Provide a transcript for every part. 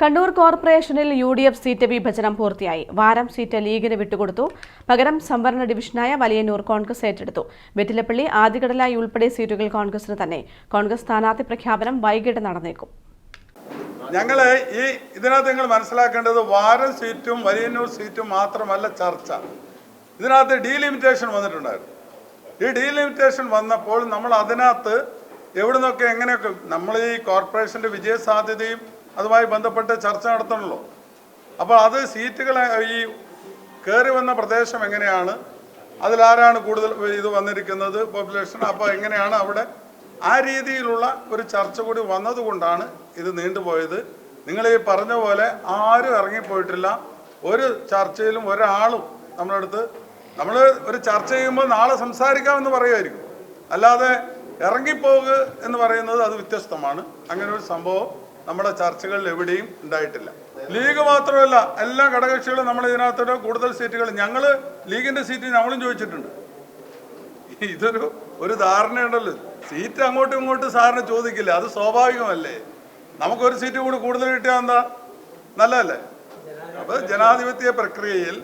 കണ്ണൂർ കോർപ്പറേഷനിൽ U D F seat വിഭജനം പൂർത്തിയായി. വാരം സീറ്റ് ലീഗിന് വിട്ടുകൊടുത്തു. പകരം സംവരണ ഡിവിഷനായ വലിയന്നൂർ കോൺഗ്രസ് ഏറ്റെടുത്തു. വെറ്റിലപ്പള്ളി ആദികടലായി ഉൾപ്പെടെ സീറ്റുകൾ കോൺഗ്രസിന് തന്നെ. കോൺഗ്രസ് സ്ഥാനാർത്ഥി പ്രഖ്യാപനം വൈകിട്ട് നടന്നേക്കും. ഞങ്ങൾ ഈ ഇതിനകത്ത് നിങ്ങൾ മനസ്സിലാക്കേണ്ടത് വാരം സീറ്റും വലിയന്നൂർ സീറ്റും മാത്രമല്ല ചർച്ച. ഇതിനകത്ത് ഡീലിമിറ്റേഷൻ വന്നിട്ടുണ്ടായിരുന്നു. ഈ ഡീലിമിറ്റേഷൻ വന്നപ്പോൾ നമ്മൾ അതിനകത്ത് എവിടെ നിന്നൊക്കെ എങ്ങനെയൊക്കെ നമ്മൾ ഈ കോർപ്പറേഷന്റെ വിജയസാധ്യതയും അതുമായി ബന്ധപ്പെട്ട് ചർച്ച നടത്തണമല്ലോ അപ്പോൾ അത് സീറ്റുകൾ ഈ കയറി വന്ന പ്രദേശം എങ്ങനെയാണ്? അതിലാരാണ് കൂടുതൽ ഇത് വന്നിരിക്കുന്നത് പോപ്പുലേഷൻ? അപ്പോൾ എങ്ങനെയാണ് അവിടെ ആ രീതിയിലുള്ള ഒരു ചർച്ച കൂടി വന്നതുകൊണ്ടാണ് ഇത് നീണ്ടുപോയത്. നിങ്ങൾ ഈ പറഞ്ഞ പോലെ ആരും ഇറങ്ങിപ്പോയിട്ടില്ല. ഒരു ചർച്ചയിലും ഒരാളും നമ്മളടുത്ത് നമ്മൾ ഒരു ചർച്ച ചെയ്യുമ്പോൾ നാളെ സംസാരിക്കാമെന്ന് പറയുമായിരിക്കും. അല്ലാതെ ഇറങ്ങിപ്പോകുക എന്ന് പറയുന്നത് അത് വ്യത്യസ്തമാണ്. അങ്ങനെ ഒരു സംഭവം നമ്മുടെ ചർച്ചകളിൽ എവിടെയും ഉണ്ടായിട്ടില്ല. ലീഗ് മാത്രമല്ല എല്ലാ ഘടകകക്ഷികളും നമ്മൾ ഇതിനകത്തോടെ കൂടുതൽ സീറ്റുകൾ ഞങ്ങൾ ലീഗിന്റെ സീറ്റ് ഞങ്ങളും ചോദിച്ചിട്ടുണ്ട്. ഇതൊരു ഒരു ധാരണയുണ്ടല്ലോ. സീറ്റ് അങ്ങോട്ടും ഇങ്ങോട്ടും സാറിന് ചോദിക്കില്ല അത് സ്വാഭാവികമല്ലേ? നമുക്കൊരു സീറ്റ് കൂടി കൂടുതൽ കിട്ടിയാൽ എന്താ? നല്ലതല്ലേ? അപ്പൊ ജനാധിപത്യ പ്രക്രിയയിൽ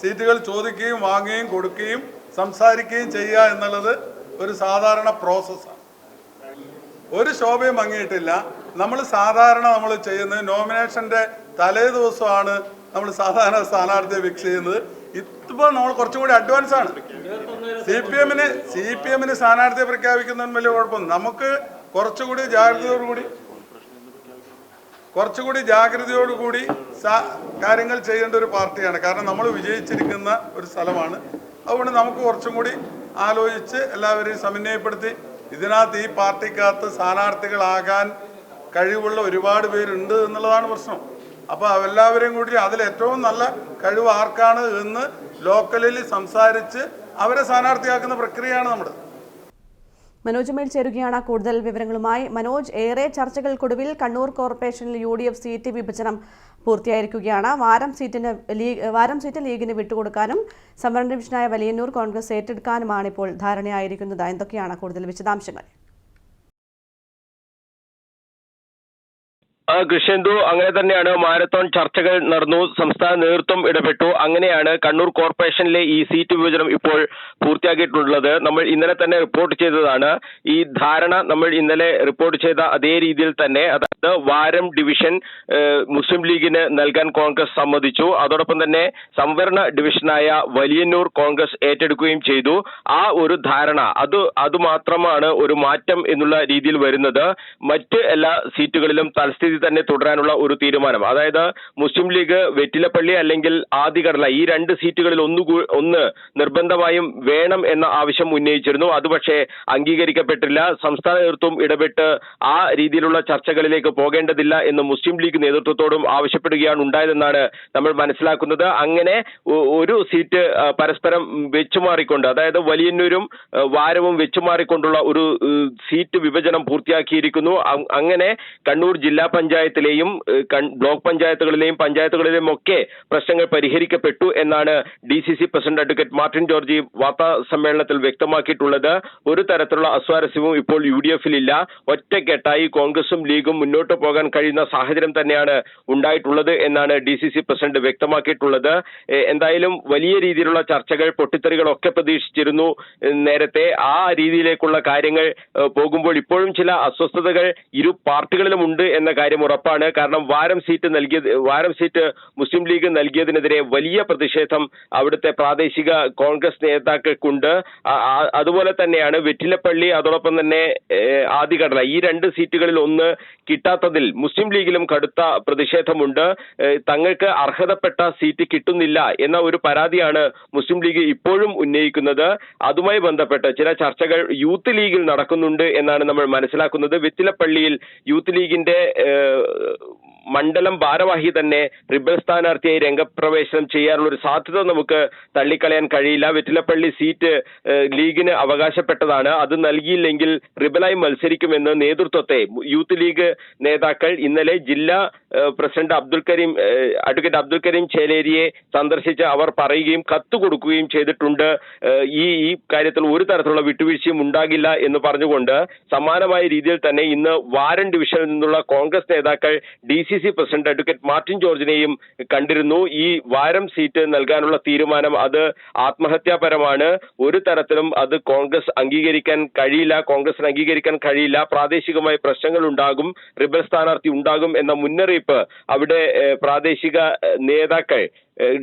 സീറ്റുകൾ ചോദിക്കുകയും വാങ്ങുകയും കൊടുക്കുകയും സംസാരിക്കുകയും ചെയ്യുക എന്നുള്ളത് ഒരു സാധാരണ പ്രോസസ്സാണ് ഒരു ശോഭയും മങ്ങിയിട്ടില്ല നമ്മൾ സാധാരണ നമ്മൾ ചെയ്യുന്നത് നോമിനേഷന്റെ തലേ ദിവസമാണ് നമ്മൾ സാധാരണ സ്ഥാനാർത്ഥിയെ ഫിക്സ് ചെയ്യുന്നത്. ഇപ്പോൾ നമ്മൾ കുറച്ചും കൂടി അഡ്വാൻസ് ആണ്. സി പി എമ്മിന് സി പി എമ്മിന് സ്ഥാനാർത്ഥിയെ പ്രഖ്യാപിക്കുന്നതിന് വലിയ കുഴപ്പമൊന്നും നമുക്ക് കുറച്ചുകൂടി ജാഗ്രതയോടുകൂടി കുറച്ചുകൂടി ജാഗ്രതയോടുകൂടി കാര്യങ്ങൾ ചെയ്യേണ്ട ഒരു പാർട്ടിയാണ്. കാരണം നമ്മൾ വിജയിച്ചിരിക്കുന്ന ഒരു സ്ഥലമാണ്. അതുകൊണ്ട് നമുക്ക് കുറച്ചും കൂടി ആലോചിച്ച് എല്ലാവരെയും സമന്വയപ്പെടുത്തി ഇതിനകത്ത് ഈ പാർട്ടിക്കകത്ത് സ്ഥാനാർത്ഥികളാകാൻ കഴിവുള്ള ഒരുപാട് പേരുണ്ട് എന്നുള്ളതാണ് പ്രശ്നം. അപ്പോൾ അവരെല്ലാവരെയും കൂടി അതിൽ ഏറ്റവും നല്ല കഴിവ് ആർക്കാണ് എന്ന് ലോക്കലിൽ സംസാരിച്ച് അവരെ സ്ഥാനാർത്ഥിയാക്കുന്ന പ്രക്രിയയാണ് നമ്മുടെ. മനോജ് മേൽ ചേരുകയാണ് കൂടുതൽ വിവരങ്ങളുമായി. മനോജ് ഏറെ ചർച്ചകൾക്കൊടുവിൽ കണ്ണൂർ കോർപ്പറേഷനിൽ യു ഡി എഫ് സീറ്റ് വിഭജനം പൂർത്തിയായിരിക്കുകയാണ്. വാരം സീറ്റിന് ലീഗ് വാരം സീറ്റ് ലീഗിന് വിട്ടുകൊടുക്കാനും സംവരണ ഡിവിഷനായ വലിയന്നൂർ കോൺഗ്രസ് ഏറ്റെടുക്കാനുമാണ് ഇപ്പോൾ ധാരണയായിരിക്കുന്നത്. എന്തൊക്കെയാണ് കൂടുതൽ വിശദാംശങ്ങൾ? കൃഷ്ണന്തു അങ്ങനെ തന്നെയാണ് മാരത്തോൺ ചർച്ചകൾ നടന്നു. സംസ്ഥാന നേതൃത്വം ഇടപെട്ടു. അങ്ങനെയാണ് കണ്ണൂർ കോർപ്പറേഷനിലെ ഈ സീറ്റ് വിഭജനം ഇപ്പോൾ പൂർത്തിയാക്കിയിട്ടുള്ളത്. നമ്മൾ ഇന്നലെ തന്നെ റിപ്പോർട്ട് ചെയ്തതാണ്. ഈ ധാരണ നമ്മൾ ഇന്നലെ റിപ്പോർട്ട് ചെയ്ത അതേ രീതിയിൽ തന്നെ അതായത് വാരം ഡിവിഷൻ മുസ്ലിം ലീഗിന് നൽകാൻ കോൺഗ്രസ് സമ്മതിച്ചു. അതോടൊപ്പം തന്നെ സംവരണ ഡിവിഷനായ വലിയന്നൂർ കോൺഗ്രസ് ഏറ്റെടുക്കുകയും ചെയ്തു. ആ ഒരു ധാരണ അത് അതുമാത്രമാണ് ഒരു മാറ്റം എന്നുള്ള രീതിയിൽ വരുന്നത്. മറ്റ് എല്ലാ സീറ്റുകളിലും തൽസ്ഥിതി തന്നെ തുടരാനുള്ള ഒരു തീരുമാനം. അതായത് മുസ്ലിം ലീഗ് വെറ്റിലപ്പള്ളി അല്ലെങ്കിൽ ആദികടല ഈ രണ്ട് സീറ്റുകളിൽ ഒന്ന് ഒന്ന് നിർബന്ധമായും വേണം എന്ന ആവശ്യം ഉന്നയിച്ചിരുന്നു. അത് പക്ഷേ അംഗീകരിക്കപ്പെട്ടില്ല. സംസ്ഥാന നേതൃത്വം ഇടപെട്ട് ആ രീതിയിലുള്ള ചർച്ചകളിലേക്ക് പോകേണ്ടതില്ല എന്ന് മുസ്ലിം ലീഗ് നേതൃത്വത്തോടും ആവശ്യപ്പെടുകയാണ് ഉണ്ടായതെന്നാണ് നമ്മൾ മനസ്സിലാക്കുന്നത്. അങ്ങനെ ഒരു സീറ്റ് പരസ്പരം വെച്ചുമാറിക്കൊണ്ട് അതായത് വലിയന്നൂരും വാരവും വെച്ചുമാറിക്കൊണ്ടുള്ള ഒരു സീറ്റ് വിഭജനം പൂർത്തിയാക്കിയിരിക്കുന്നു. അങ്ങനെ കണ്ണൂർ ജില്ലാ പഞ്ചായത്തിലെയും ബ്ലോക്ക് പഞ്ചായത്തുകളിലെയും പഞ്ചായത്തുകളിലെയും ഒക്കെ പ്രശ്നങ്ങൾ പരിഹരിക്കപ്പെട്ടു എന്നാണ് D C C president advocate Martin Georgy വാർത്താ സമ്മേളനത്തിൽ വ്യക്തമാക്കിയിട്ടുള്ളത്. ഒരു തരത്തിലുള്ള അസ്വാരസ്യവും ഇപ്പോൾ യു ഡി എഫിൽ ഇല്ല ഒറ്റക്കെട്ടായി കോൺഗ്രസും ലീഗും മുന്നോട്ട് പോകാൻ കഴിയുന്ന സാഹചര്യം തന്നെയാണ് ഉണ്ടായിട്ടുള്ളത് എന്നാണ് ഡി സി സി പ്രസിഡന്റ് വ്യക്തമാക്കിയിട്ടുള്ളത്. എന്തായാലും വലിയ രീതിയിലുള്ള ചർച്ചകൾ പൊട്ടിത്തെറികളൊക്കെ പ്രതീക്ഷിച്ചിരുന്നു. നേരത്തെ ആ രീതിയിലേക്കുള്ള കാര്യങ്ങൾ പോകുമ്പോൾ ഇപ്പോഴും ചില അസ്വസ്ഥതകൾ ഇരു പാർട്ടികളിലും ഉണ്ട് എന്ന കാര്യം ഉറപ്പാണ്. കാരണം വാരം സീറ്റ് നൽകിയത് വാരം സീറ്റ് മുസ്ലിം ലീഗ് നൽകിയതിനെതിരെ വലിയ പ്രതിഷേധം അവിടുത്തെ പ്രാദേശിക കോൺഗ്രസ് നേതാക്കൾക്കുണ്ട്. അതുപോലെ തന്നെയാണ് വെറ്റിലപ്പള്ളി അതോടൊപ്പം തന്നെ ആദികടല. ഈ രണ്ട് സീറ്റുകളിൽ ഒന്ന് കിട്ടാത്തതിൽ മുസ്ലിം ലീഗിലും കടുത്ത പ്രതിഷേധമുണ്ട്. തങ്ങൾക്ക് അർഹതപ്പെട്ട സീറ്റ് കിട്ടുന്നില്ല എന്ന ഒരു പരാതിയാണ് മുസ്ലിം ലീഗ് ഇപ്പോഴും ഉന്നയിക്കുന്നത്. അതുമായി ബന്ധപ്പെട്ട് ചില ചർച്ചകൾ യൂത്ത് ലീഗിൽ നടക്കുന്നുണ്ട് എന്നാണ് നമ്മൾ മനസ്സിലാക്കുന്നത്. വെറ്റിലപ്പള്ളിയിൽ യൂത്ത് ലീഗിന്റെ മണ്ഡലം ഭാരവാഹി തന്നെ റിബൽ സ്ഥാനാർത്ഥിയായി രംഗപ്രവേശനം ചെയ്യാനുള്ള ഒരു സാധ്യത നമുക്ക് തള്ളിക്കളയാൻ കഴിയില്ല. വെറ്റിലപ്പള്ളി സീറ്റ് ലീഗിന് അവകാശപ്പെട്ടതാണ്. അത് നൽകിയില്ലെങ്കിൽ റിബലായി മത്സരിക്കുമെന്ന് നേതൃത്വത്തെ യൂത്ത് ലീഗ് നേതാക്കൾ ഇന്നലെ ജില്ലാ പ്രസിഡന്റ് അബ്ദുൽ കരീം അഡ്വക്കേറ്റ് അബ്ദുൽ കരീം ചേലേരിയെ സന്ദർശിച്ച് അവർ പറയുകയും കത്ത് കൊടുക്കുകയും ചെയ്തിട്ടുണ്ട്. ഈ ഈ കാര്യത്തിൽ ഒരു തരത്തിലുള്ള വിട്ടുവീഴ്ചയും ഉണ്ടാകില്ല എന്ന് പറഞ്ഞുകൊണ്ട് സമാനമായ രീതിയിൽ തന്നെ ഇന്ന് വാരൻ ഡിവിഷനിൽ നിന്നുള്ള കോൺഗ്രസ് നേതാക്കൾ D C C president advocate Martin ജോർജിനെയും കണ്ടിരുന്നു. ഈ വാരം സീറ്റ് നൽകാനുള്ള തീരുമാനം അത് ആത്മഹത്യാപരമാണ്. ഒരു തരത്തിലും അത് കോൺഗ്രസ് അംഗീകരിക്കാൻ കഴിയില്ല. കോൺഗ്രസിന് അംഗീകരിക്കാൻ കഴിയില്ല. പ്രാദേശികമായി പ്രശ്നങ്ങൾ ഉണ്ടാകും. റിബൽ സ്ഥാനാർത്ഥി ഉണ്ടാകും എന്ന മുന്നറിയിപ്പ് അവിടെ പ്രാദേശിക നേതാക്കൾ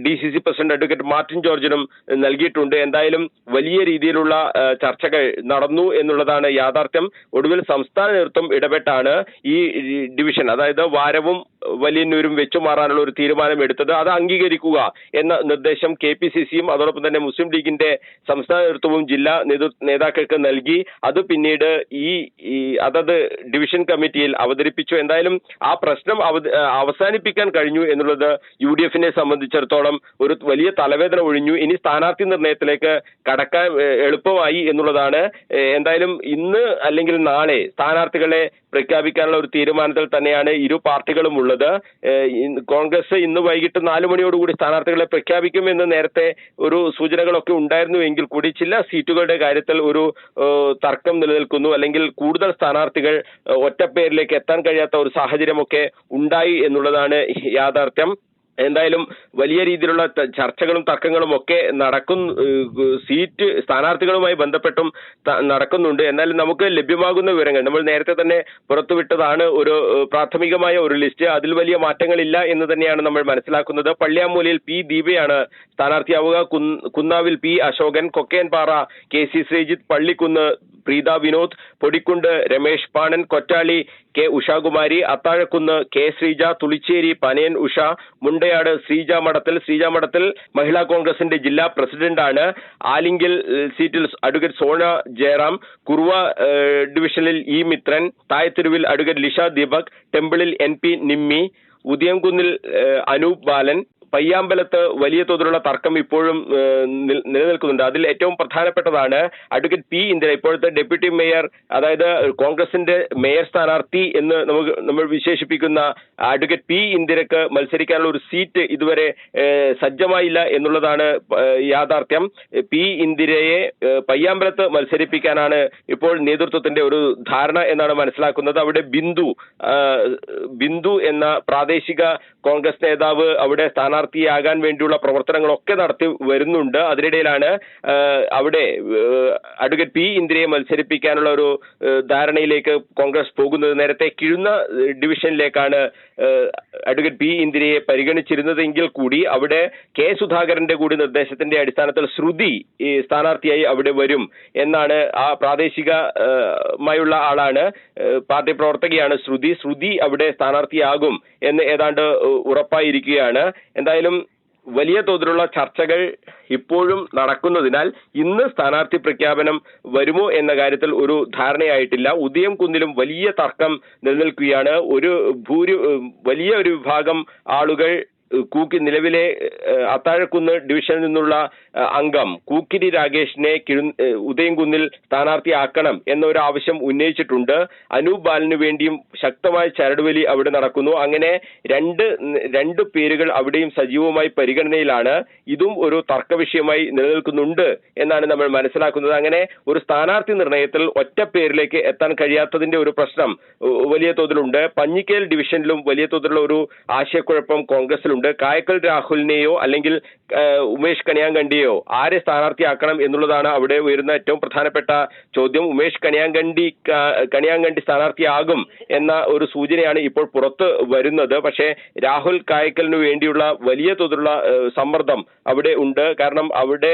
D C C president advocate Martin ജോർജിനും നൽകിയിട്ടുണ്ട്. എന്തായാലും വലിയ രീതിയിലുള്ള ചർച്ചകൾ നടന്നു എന്നുള്ളതാണ് യാഥാർത്ഥ്യം. ഒടുവിൽ സംസ്ഥാന നേതൃത്വം ഇടപെട്ടാണ് ഈ ഡിവിഷൻ. അതായത് വാരവും വലിയന്നൂരും വെച്ചു മാറാനുള്ള ഒരു തീരുമാനം എടുത്തത്. അത് അംഗീകരിക്കുക എന്ന നിർദ്ദേശം കെ പി സി സിയും അതോടൊപ്പം തന്നെ മുസ്ലിം ലീഗിന്റെ സംസ്ഥാന നേതൃത്വവും ജില്ലാ നേതൃ നേതാക്കൾക്ക് നൽകി. അത് പിന്നീട് ഈ അതത് ഡിവിഷൻ കമ്മിറ്റിയിൽ അവതരിപ്പിച്ചു. എന്തായാലും ആ പ്രശ്നം അവസാനിപ്പിക്കാൻ കഴിഞ്ഞു എന്നുള്ളത് യു ഡി എഫിനെ സംബന്ധിച്ചിടത്തോളം ഒരു വലിയ തലവേദന ഒഴിഞ്ഞു. ഇനി സ്ഥാനാർത്ഥി നിർണയത്തിലേക്ക് കടക്കാൻ എളുപ്പമായി എന്നുള്ളതാണ്. എന്തായാലും ഇന്ന് അല്ലെങ്കിൽ നാളെ സ്ഥാനാർത്ഥികളെ പ്രഖ്യാപിക്കാനുള്ള ഒരു തീരുമാനത്തിൽ തന്നെയാണ് ഇരു പാർട്ടികളും ഉള്ളത്. കോൺഗ്രസ് ഇന്ന് വൈകിട്ട് നാല് മണിയോടുകൂടി സ്ഥാനാർത്ഥികളെ പ്രഖ്യാപിക്കുമെന്ന് നേരത്തെ ഒരു സൂചനകളൊക്കെ ഉണ്ടായിരുന്നു എങ്കിൽ കൂടി ചില സീറ്റുകളുടെ കാര്യത്തിൽ ഒരു തർക്കം നിലനിൽക്കുന്നു. അല്ലെങ്കിൽ കൂടുതൽ സ്ഥാനാർത്ഥികൾ ഒറ്റപ്പേരിലേക്ക് എത്താൻ കഴിയാത്ത ഒരു സാഹചര്യമൊക്കെ ഉണ്ടായി എന്നുള്ളതാണ് യാഥാർത്ഥ്യം. എന്തായാലും വലിയ രീതിയിലുള്ള ചർച്ചകളും തർക്കങ്ങളും ഒക്കെ നടക്കും സീറ്റ് സ്ഥാനാർത്ഥികളുമായി ബന്ധപ്പെട്ടും നടക്കുന്നുണ്ട്. എന്നാൽ നമുക്ക് ലഭ്യമാകുന്ന വിവരങ്ങൾ നമ്മൾ നേരത്തെ തന്നെ പുറത്തുവിട്ടതാണ് ഒരു പ്രാഥമികമായ ഒരു ലിസ്റ്റ്. അതിൽ വലിയ മാറ്റങ്ങളില്ല എന്ന് തന്നെയാണ് നമ്മൾ മനസ്സിലാക്കുന്നത്. പള്ളിയാമൂലയിൽ പി ദീപയാണ് സ്ഥാനാർത്ഥിയാവുക. കുന്ന്- കുന്നാവിൽ P Ashokan Kokkenpara K C Sreejith Pallikkunnu Preetha Vinod Podikkundu Ramesh Panan Kottali K Ushakumari Athazhakkunnu K Sreeja Thulichery Panayan Usha Mundayad Sreeja Madathil Sreeja Madathil മഹിളാ കോൺഗ്രസിന്റെ ജില്ലാ പ്രസിഡന്റാണ് ആലിങ്കിൽ സീറ്റിൽ അഡ്വക്കേറ്റ് സോണ ജയറാം കുറുവ ഡിവിഷനിൽ ഇ മിത്രൻ തായത്തെരുവിൽ അഡ്വക്കേറ്റ് ലിഷ ദീപക് ടെമ്പിളിൽ എൻ പി നിമ്മി ഉദയംകുന്നിൽ അനൂപ് ബാലൻ പയ്യാമ്പലത്ത് വലിയ തോതിലുള്ള തർക്കം ഇപ്പോഴും നിലനിൽക്കുന്നുണ്ട്. അതിൽ ഏറ്റവും പ്രധാനപ്പെട്ടതാണ് അഡ്വക്കേറ്റ് പി ഇന്ദിര ഇപ്പോഴത്തെ ഡെപ്യൂട്ടി മേയർ അതായത് കോൺഗ്രസിന്റെ മേയർ സ്ഥാനാർത്ഥി എന്ന് നമുക്ക് നമ്മൾ വിശേഷിപ്പിക്കുന്ന അഡ്വക്കേറ്റ് പി ഇന്ദിരക്ക് മത്സരിക്കാനുള്ള ഒരു സീറ്റ് ഇതുവരെ സജ്ജമായില്ല എന്നുള്ളതാണ് യാഥാർത്ഥ്യം. പി ഇന്ദിരയെ പയ്യാമ്പലത്ത് മത്സരിപ്പിക്കാനാണ് ഇപ്പോൾ നേതൃത്വത്തിന്റെ ഒരു ധാരണ എന്നാണ് മനസ്സിലാക്കുന്നത്. അവിടെ ബിന്ദു ബിന്ദു എന്ന പ്രാദേശിക കോൺഗ്രസ് നേതാവ് അവിടെ സ്ഥാനാർത്ഥിയാകാൻ വേണ്ടിയുള്ള പ്രവർത്തനങ്ങളൊക്കെ നടത്തി വരുന്നുണ്ട്. അതിനിടയിലാണ് അവിടെ അഡ്വക്കേറ്റ് പി ഇന്ദിരയെ മത്സരിപ്പിക്കാനുള്ള ഒരു ധാരണയിലേക്ക് കോൺഗ്രസ് പോകുന്നത്. നേരത്തെ കിഴുന്ന ഡിവിഷനിലേക്കാണ് അഡ്വക്കേറ്റ് പി ഇന്ദിരയെ പരിഗണിച്ചിരുന്നതെങ്കിൽ കൂടി അവിടെ കെ സുധാകരന്റെ കൂടി നിർദ്ദേശത്തിന്റെ അടിസ്ഥാനത്തിൽ ശ്രുതി സ്ഥാനാർത്ഥിയായി അവിടെ വരും എന്നാണ് ആ പ്രാദേശികമായുള്ള ആളാണ് പാർട്ടി പ്രവർത്തകയാണ് ശ്രുതി. ശ്രുതി അവിടെ സ്ഥാനാർത്ഥിയാകും എന്ന് ഏതാണ്ട് ഉറപ്പായിരിക്കുകയാണ്. ഉറപ്പായിരിക്കുകയാണ് എന്തായാലും വലിയ തോതിലുള്ള ചർച്ചകൾ ഇപ്പോഴും നടക്കുന്നതിനാൽ ഇന്ന് സ്ഥാനാർത്ഥി പ്രഖ്യാപനം വരുമോ എന്ന കാര്യത്തിൽ ഒരു ധാരണയായിട്ടില്ല. ഉദയം കുന്നിലും വലിയ തർക്കം നിലനിൽക്കുകയാണ്. ഒരു ഭൂരി വലിയ ഒരു വിഭാഗം ആളുകൾ കൂക്കി നിലവിലെ അത്താഴക്കുന്ന് ഡിവിഷനിൽ നിന്നുള്ള അംഗം കൂക്കിരി രാകേഷിനെ കിഴു ഉദയംകുന്നിൽ സ്ഥാനാർത്ഥിയാക്കണം എന്നൊരു ആവശ്യം ഉന്നയിച്ചിട്ടുണ്ട്. അനൂപ് ബാലിനു വേണ്ടിയും ശക്തമായ ചരടുവലി അവിടെ നടക്കുന്നു. അങ്ങനെ രണ്ട് രണ്ട് പേരുകൾ അവിടെയും സജീവമായി പരിഗണനയിലാണ്. ഇതും ഒരു തർക്ക വിഷയമായി നിലനിൽക്കുന്നുണ്ട് എന്നാണ് നമ്മൾ മനസ്സിലാക്കുന്നത്. അങ്ങനെ ഒരു സ്ഥാനാർത്ഥി നിർണയത്തിൽ ഒറ്റ പേരിലേക്ക് എത്താൻ കഴിയാത്തതിന്റെ ഒരു പ്രശ്നം വലിയ തോതിലുണ്ട്. പഞ്ഞിക്കേൽ ഡിവിഷനിലും വലിയ തോതിലുള്ള ഒരു ആശയക്കുഴപ്പം കോൺഗ്രസിലുണ്ട്. കായക്കൽ രാഹുലിനെയോ അല്ലെങ്കിൽ ഉമേഷ് കണിയാങ്കണ്ടിയെയോ ആരെ സ്ഥാനാർത്ഥിയാക്കണം എന്നുള്ളതാണ് അവിടെ ഉയരുന്ന ഏറ്റവും പ്രധാനപ്പെട്ട ചോദ്യം. ഉമേഷ് കനിയാങ്കണ്ടി കണിയാങ്കണ്ടി സ്ഥാനാർത്ഥിയാകും എന്ന ഒരു സൂചനയാണ് ഇപ്പോൾ പുറത്ത് വരുന്നത്. പക്ഷേ രാഹുൽ കായക്കലിന് വേണ്ടിയുള്ള വലിയ തോതിലുള്ള സമ്മർദ്ദം അവിടെ ഉണ്ട്. കാരണം അവിടെ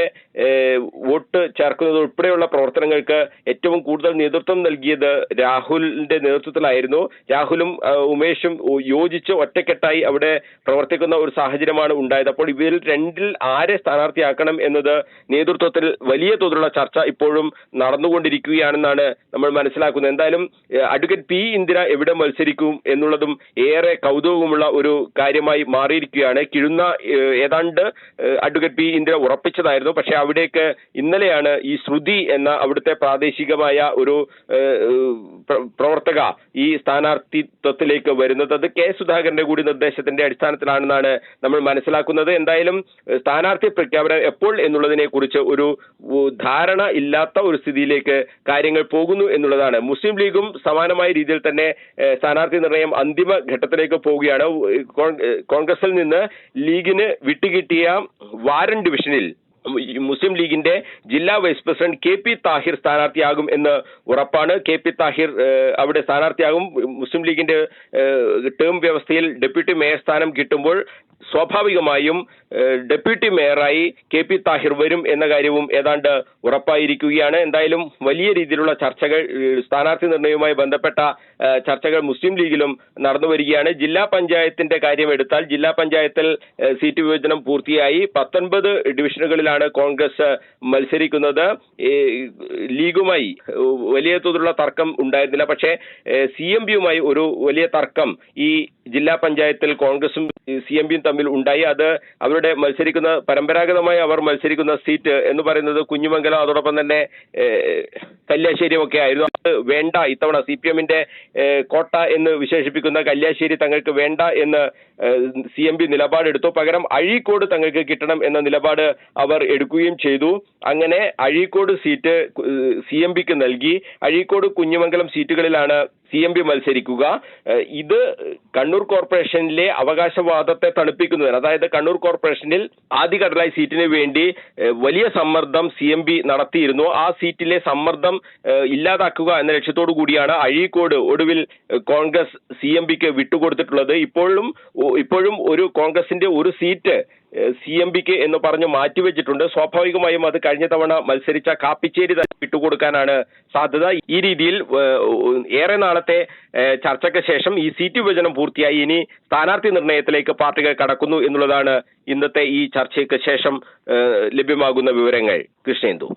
വോട്ട് ചേർക്കുന്നത് ഉൾപ്പെടെയുള്ള പ്രവർത്തനങ്ങൾക്ക് ഏറ്റവും കൂടുതൽ നേതൃത്വം നൽകിയത് രാഹുലിന്റെ നേതൃത്വത്തിലായിരുന്നു. രാഹുലും ഉമേഷും യോജിച്ച് ഒറ്റക്കെട്ടായി അവിടെ പ്രവർത്തിക്കുന്ന ഒരു സാഹചര്യമാണ് ഉണ്ടായത്. അപ്പോൾ ഇവരിൽ രണ്ടിൽ ആരെ സ്ഥാനാർത്ഥിയാക്കണം എന്നത് നേതൃത്വത്തിൽ വലിയ തോതിലുള്ള ചർച്ച ഇപ്പോഴും നടന്നുകൊണ്ടിരിക്കുകയാണെന്നാണ് നമ്മൾ മനസ്സിലാക്കുന്നത്. എന്തായാലും അഡ്വക്കേറ്റ് പി ഇന്ദിര എവിടെ മത്സരിക്കും എന്നുള്ളതും ഏറെ കൗതുകമുള്ള ഒരു കാര്യമായി മാറിയിരിക്കുകയാണ്. കിഴുന്ന ഏതാണ്ട് അഡ്വക്കേറ്റ് പി ഇന്ദിര ഉറപ്പിച്ചതായിരുന്നു. പക്ഷേ അവിടേക്ക് ഇന്നലെയാണ് ഈ ശ്രുതി എന്ന അവിടുത്തെ പ്രാദേശികമായ ഒരു പ്രവർത്തക ഈ സ്ഥാനാർത്ഥിത്വത്തിലേക്ക് വരുന്നത്. അത് കെ സുധാകരന്റെ കൂടി നിർദ്ദേശത്തിന്റെ അടിസ്ഥാനത്തിലാണെന്നാണ് നമ്മൾ മനസ്സിലാക്കുന്നത്. എന്തായാലും സ്ഥാനാർത്ഥി പ്രഖ്യാപനം എപ്പോൾ എന്നുള്ളതിനെ കുറിച്ച് ഒരു ധാരണ ഇല്ലാത്ത ഒരു സ്ഥിതിയിലേക്ക് കാര്യങ്ങൾ പോകുന്നു എന്നുള്ളതാണ്. മുസ്ലിം ലീഗും സമാനമായ രീതിയിൽ തന്നെ സ്ഥാനാർത്ഥി നിർണയം അന്തിമ ഘട്ടത്തിലേക്ക് പോവുകയാണ്. കോൺഗ്രസിൽ നിന്ന് ലീഗിന് വിട്ടുകിട്ടിയ വാരൻ ഡിവിഷനിൽ മുസ്ലിം ലീഗിന്റെ ജില്ലാ vice president K P Thahir സ്ഥാനാർത്ഥിയാകും എന്ന് ഉറപ്പാണ്. കെ പി താഹിർ അവിടെ സ്ഥാനാർത്ഥിയാകും. മുസ്ലിം ലീഗിന്റെ ടേം വ്യവസ്ഥയിൽ ഡെപ്യൂട്ടി മേയർ സ്ഥാനം കിട്ടുമ്പോൾ സ്വാഭാവികമായും ഡെപ്യൂട്ടി മേയറായി കെ പി താഹിർ വരും എന്ന കാര്യവും ഏതാണ്ട് ഉറപ്പായിരിക്കുകയാണ്. എന്തായാലും വലിയ രീതിയിലുള്ള ചർച്ചകൾ സ്ഥാനാർത്ഥി നിർണയവുമായി ബന്ധപ്പെട്ട ചർച്ചകൾ മുസ്ലിം ലീഗിലും നടന്നു വരികയാണ്. ജില്ലാ പഞ്ചായത്തിന്റെ കാര്യം എടുത്താൽ ജില്ലാ പഞ്ചായത്തിൽ സീറ്റ് വിഭജനം പൂർത്തിയായി. പത്തൊൻപത് ഡിവിഷനുകളിലാണ് കോൺഗ്രസ് മത്സരിക്കുന്നത്. ലീഗുമായി വലിയ തോതിലുള്ള തർക്കം ഉണ്ടായിരുന്നില്ല. പക്ഷേ സി എം പിയുമായി ഒരു വലിയ തർക്കം ഈ ജില്ലാ പഞ്ചായത്തിൽ കോൺഗ്രസും സി എം പിയും തമ്മിൽ ഉണ്ടായി. അത് അവരുടെ മത്സരിക്കുന്ന പരമ്പരാഗതമായി അവർ മത്സരിക്കുന്ന സീറ്റ് എന്ന് പറയുന്നത് കുഞ്ഞുമംഗലം അതോടൊപ്പം തന്നെ കല്യാശ്ശേരിയും ഒക്കെ ആയിരുന്നു. അത് വേണ്ട ഇത്തവണ സി പി എമ്മിന്റെ കോട്ട എന്ന് വിശേഷിപ്പിക്കുന്ന കല്യാശ്ശേരി തങ്ങൾക്ക് വേണ്ട എന്ന് സി എം പി നിലപാടെടുത്തു. പകരം അഴീക്കോട് തങ്ങൾക്ക് കിട്ടണം എന്ന നിലപാട് അവർ എടുക്കുകയും ചെയ്തു. അങ്ങനെ അഴീക്കോട് സീറ്റ് സി എം പിക്ക് നൽകി. അഴീക്കോട് കുഞ്ഞുമംഗലം സീറ്റുകളിലാണ് സി എം പി മത്സരിക്കുക. ഇത് കണ്ണൂർ കോർപ്പറേഷനിലെ അവകാശവാദത്തെ തണുപ്പിക്കുന്നതിന് അതായത് കണ്ണൂർ കോർപ്പറേഷനിൽ ആദ്യ കടലായി സീറ്റിന് വേണ്ടി വലിയ സമ്മർദ്ദം സി എം പി നടത്തിയിരുന്നു. ആ സീറ്റിലെ സമ്മർദ്ദം ഇല്ലാതാക്കുക എന്ന ലക്ഷ്യത്തോടു കൂടിയാണ് അഴീക്കോട് ഒടുവിൽ കോൺഗ്രസ് സി എം പിക്ക് വിട്ടുകൊടുത്തിട്ടുള്ളത്. ഇപ്പോഴും ഇപ്പോഴും ഒരു കോൺഗ്രസിന്റെ ഒരു സീറ്റ് സി എം പിക്ക് എന്ന് പറഞ്ഞ് മാറ്റിവെച്ചിട്ടുണ്ട്. സ്വാഭാവികമായും അത് കഴിഞ്ഞ തവണ മത്സരിച്ച കാപ്പിച്ചേരി തന്നെ വിട്ടുകൊടുക്കാനാണ് സാധ്യത. ഈ രീതിയിൽ ഏറെ നാളത്തെ ചർച്ചയ്ക്ക് ശേഷം ഈ സീറ്റ് വിഭജനം പൂർത്തിയായി. ഇനി സ്ഥാനാർത്ഥി നിർണയത്തിലേക്ക് പാർട്ടികൾ കടക്കുന്നു എന്നുള്ളതാണ് ഇന്നത്തെ ഈ ചർച്ചയ്ക്ക് ശേഷം ലഭ്യമാകുന്ന വിവരങ്ങൾ. കൃഷ്ണേന്ദു.